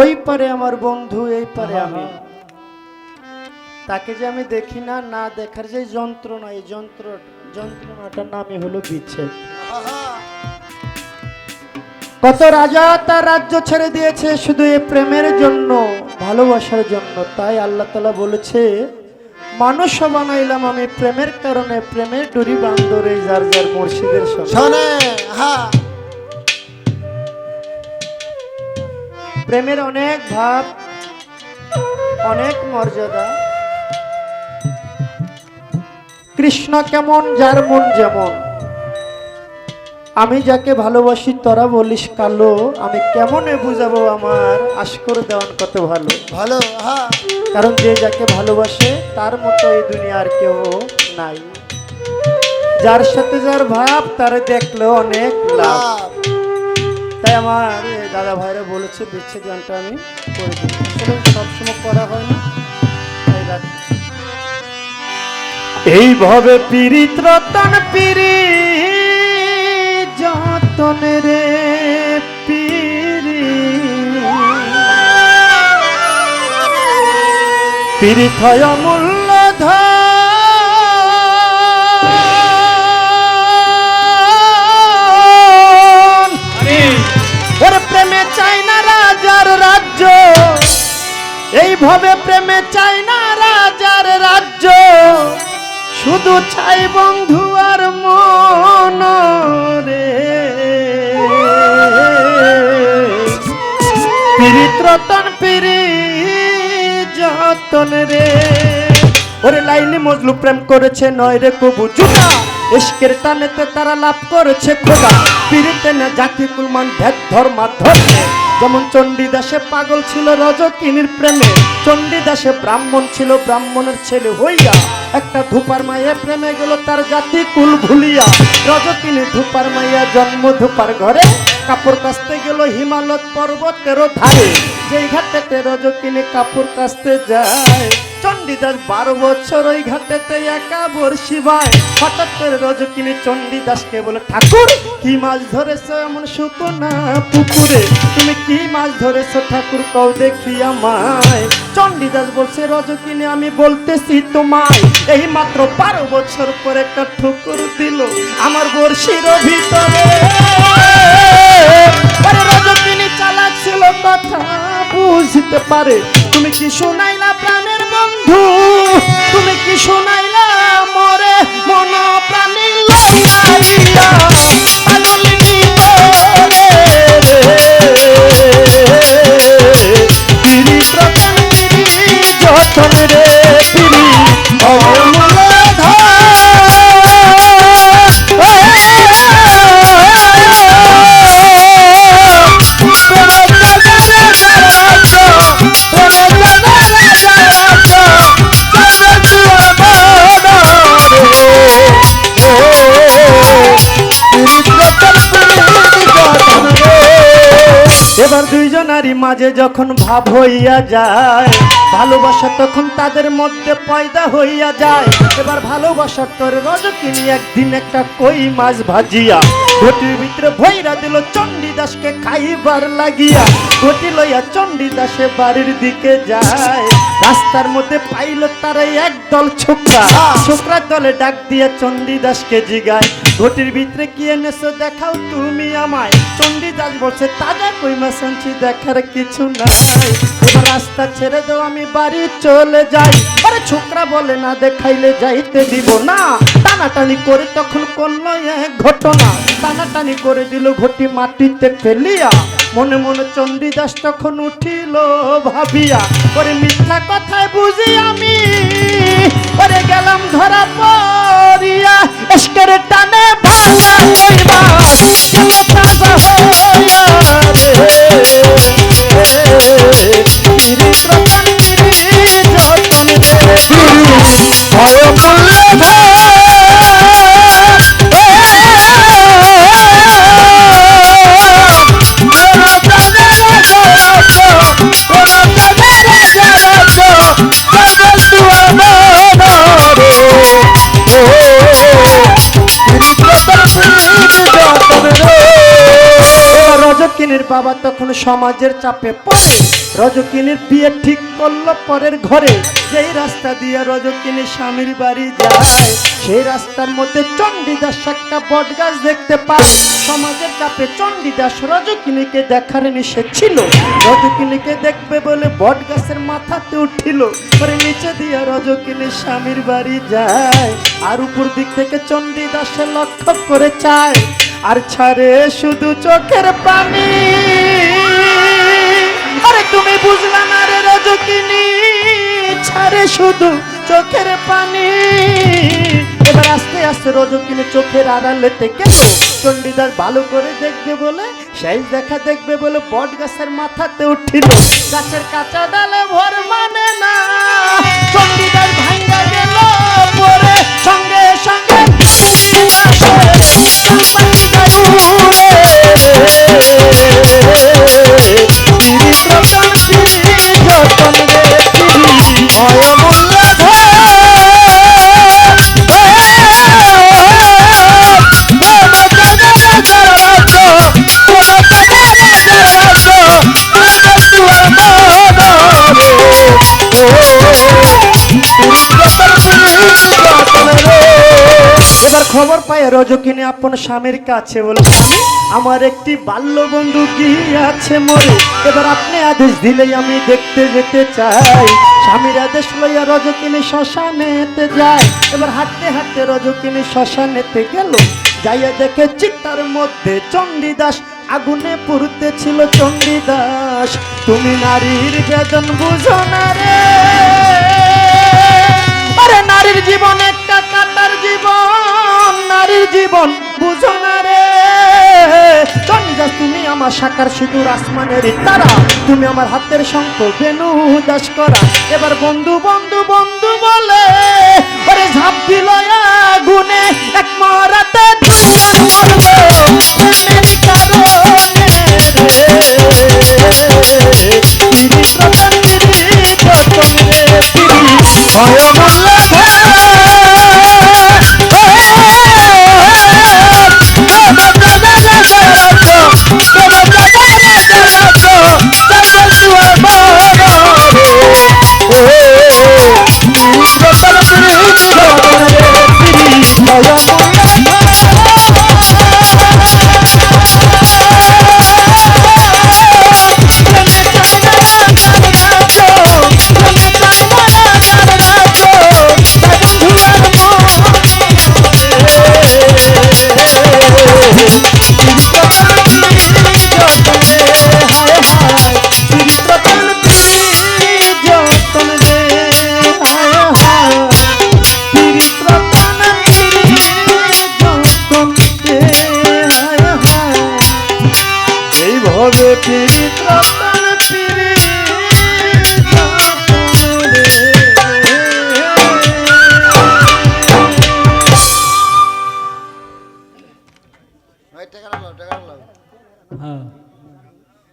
ওই পারে আমার বন্ধু এই পারে আমি। তাকে যে আমি দেখি না না দেখার যে যন্ত্রণা এই যন্ত্র যন্ত্রণাটার নামই হলো বিচ্ছেদ। কত রাজা তার রাজ্য ছেড়ে দিয়েছে শুধু এই প্রেমের জন্য ভালোবাসার জন্য। তাই আল্লাহ তালা বলেছে মানুষ বানাইলাম আমি প্রেমের কারণে প্রেমের ডুরি বান্দরে যার যার মুর্শিদের সঙ্গে। হ্যাঁ। প্রেমের অনেক ভাব অনেক মর্যাদা। কৃষ্ণ কেমন যার মন যেমন। আমি যাকে ভালোবাসি তোরা বলিস কালো। আমি কেমনে বুঝাবো আমার আশকর দেওয়ান কত ভালো? ভালো কারণ যে যাকে ভালোবাসে তার মতো এই দুনিয়ার কেউ নাই। যার সাথে যার ভাব তার দেখল অনেক লাভ। তাই আমার দাদা ভাইরা বলেছে বিচ্ছেদ গানটা আমি করে দিই আসলে সবসময় করা হয় না, তাই রাখি। এইভাবে পীড়িত রতন পিরি যতন রে পিরি পীড়িত হয় এইভাবে প্রেমে চাই না রাজার রাজ্য। শুধু চাই বন্ধু আর মন রে। রতন পিরি যতন রে। ওরে লাইলি মজলু প্রেম করেছে নয় রে কবু জুটা। ইস্কের টানেতে তারা লাভ করেছে খোদা। পিরিতে না জাতি কুলমান ভেদ ধর্মা ধর্মে। যেমন চণ্ডীদাসে পাগল ছিল রজকিনীর প্রেমে, চণ্ডীদাসে ব্রাহ্মণ ছিল ব্রাহ্মণের ছেলে হইয়া। একটা ধূপার মাইয়া প্রেমে গেল তার জাতি কুল ভুলিয়া। রজকিনী ধূপার মাইয়া জন্ম ধূপার ঘরে, কাপড় কাচতে গেল হিমালয় পর্বতেরও ধারে। যেই ঘাটেতে রজকিনী কাপড় কাচতে যায় চণ্ডীদাস বারো বছর ওই ঘাটেতে একা বর্ষি ভাই হঠাৎ করে রজকিনী চণ্ডীদাসকে বলে ঠাকুর। কি মাছ ধরেছো এমন শুকনা পুকুরে? তুমি কি মাছ ধরেছ ঠাকুর, কও দেখি আমায়। চণ্ডীদাস বলছে রজকিনী আমি বলতেছি তোমায়। এই মাত্র বারো বছর পর একটা ঠুকুর দিল আমার বর্ষির ভিতরে। আরে রজকিনী চালাক ছিল কথা বুঝতে পারে। তুমি কি প্রাণের বন্ধু তুমি কি শোনাইলা? মরে মন প্রাণী এবার দুইজনারই মাঝে যখন ভাব হইয়া যায় ভালোবাসা তখন তাদের মধ্যে পয়দা হইয়া যায়। এবার ভালোবাসার তোর রজকিনী একদিন একটা কই মাছ ভাজিয়া। ঘটির ভিতরে ভৈরা দিল চণ্ডীদাসকে খাইবার লাগিয়া। ঘটি লইয়া চণ্ডীদাসে বাড়ির দিকে যায়। রাস্তার মধ্যে পাইল তারা একদল ছোকরা। ছোকরার দলে ডাক দিয়ে চণ্ডীদাসকে জিগায়। ঘটির ভিতরে কি এনেছো দেখাও তুমি আমায়। চণ্ডীদাস বলছে, তাজা কই মাছ আনছি দেখার কিছু নাই। রাস্তা ছেড়ে দাও, আমি বাড়ি চলে যাই। আরে ছোকরা বলে না, দেখাইলে যাইতে দিব না। টানাটানি করে তখন করল এক ঘটনা। টানাটানি করে দিল ঘটি মাটিতে ফেলিয়া। মনে মনে চণ্ডীদাস তখন উঠিল ভাবিয়া। ওরে মিথ্যা কথায় বুঝি আমি। ওরে গেলাম ধরা পড়িয়া। এসকের টানে ভাঙা তাজা হইয়া রে। বাবা তখন সমাজের চাপে পড়ে। রজকিনীর বিয়ে ঠিক করল পরের ঘরে। যেই রাস্তা দিয়ে রজকিনী স্বামীর বাড়ি যায়, সেই রাস্তার মধ্যে চণ্ডীদাস একটা বট গাছ দেখতে পায়। সমাজের চাপে চণ্ডীদাস রজকিনীকে দেখার নিষেধ ছিল। রজকিনীকে দেখবে বলে বট গাছের মাথাতে উঠিল। পরে নিচে দিয়ে রজকিনী স্বামীর বাড়ি যায়। আর উপর দিক থেকে চণ্ডীদাসে লক্ষ্য করে চায়। আর ছাড়ে শুধু চোখের পানি। আরে তুমি বুঝলা না রে ছাড়ে শুধু চোখের পানি। এবার আস্তে আস্তে রজকিনী চোখের আড়ালেতে গেল চণ্ডীদাস ভালো করে দেখবে বলে শেষ দেখা দেখবে বলে বট গাছের মাথাতে উঠিল। গাছের কাঁচা ডালে ভর মানে না। চণ্ডীদাস খবর পায়, রজকিনী আপন স্বামীর কাছে বলে স্বামী আমার একটি বাল্য বন্ধু আছে মরে? এবার আপনি আদেশ দিলেই আমি দেখতে যেতে চাই। স্বামীর আদেশ লইয়া রজকিনী শ্মশানেতে যায়। এবার হাঁটতে হাঁটতে রজকিনী শ্মশানেতে গেল। যাইয়া দেখে চিত্তার মধ্যে চণ্ডীদাস, আগুনে পুরতে ছিল চণ্ডীদাস। তুমি নারীর বেদন বুঝো না রে। আরে, নারীর জীবন একটা কাটার জীবন। জীবন বুঝো না রে। তুমি আমার সাকার সিঁদুর আসমানের তারা। তুমি আমার হাতের শঙ্খ বেনু দাস করা। এবার বন্ধু বন্ধু বন্ধু বলে, ওরে ঝাঁপ দিল আগুনে এক মরাতে হ্যাঁ।